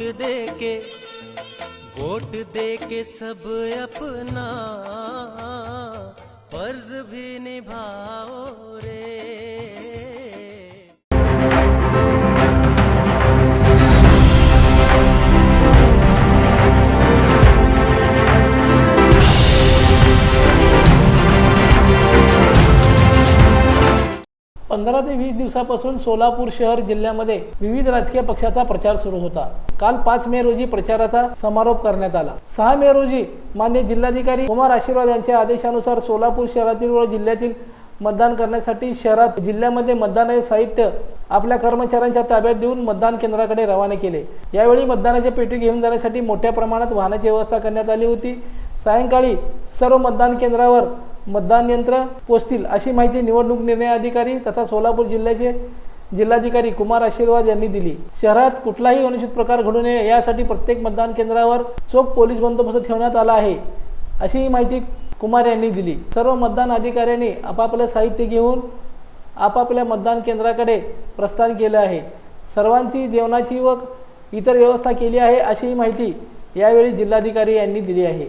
दे के vote दे के सब अपना फर्ज भी निभाओ। पंधरा ते वीस दिवसापासून सोलापूर शहर जिल्ह्यामध्ये विविध राजकीय पक्षाचा प्रचार सुरू होता. काल पाच मे रोजी प्रचाराचा समारोप करण्यात आला. सहा मे रोजी मान्य जिल्हाधिकारी कुमार आशीर्वाद यांच्या आदेशानुसार सोलापूर शहरातील व जिल्ह्यातील मतदान करण्यासाठी शहरात जिल्ह्यामध्ये मतदानाचे साहित्य आपल्या कर्मचाऱ्यांच्या ताब्यात देऊन मतदान केंद्राकडे रवाना केले. यावेळी मतदानाच्या पेटी घेऊन जाण्यासाठी मोठ्या प्रमाणात वाहनाची व्यवस्था करण्यात आली होती. सायंकाळी सर्व मतदान केंद्रावर मतदान यंत्र पोचतील अशी माहिती निवडणूक निर्णय अधिकारी तथा सोलापूर जिल्ह्याचे जिल्हाधिकारी कुमार आशीर्वाद यांनी दिली. शहरात कुठलाही अनुचित प्रकार घडू नये यासाठी प्रत्येक मतदान केंद्रावर चोख पोलीस बंदोबस्त ठेवण्यात आला आहे अशी माहिती कुमार यांनी दिली. सर्व मतदान अधिकाऱ्यांनी आपापले साहित्य घेऊन आपापल्या मतदान केंद्राकडे प्रस्थान केलं आहे. सर्वांची जेवणाची व इतर व्यवस्था केली आहे अशी माहिती यावेळी जिल्हाधिकारी यांनी दिली आहे.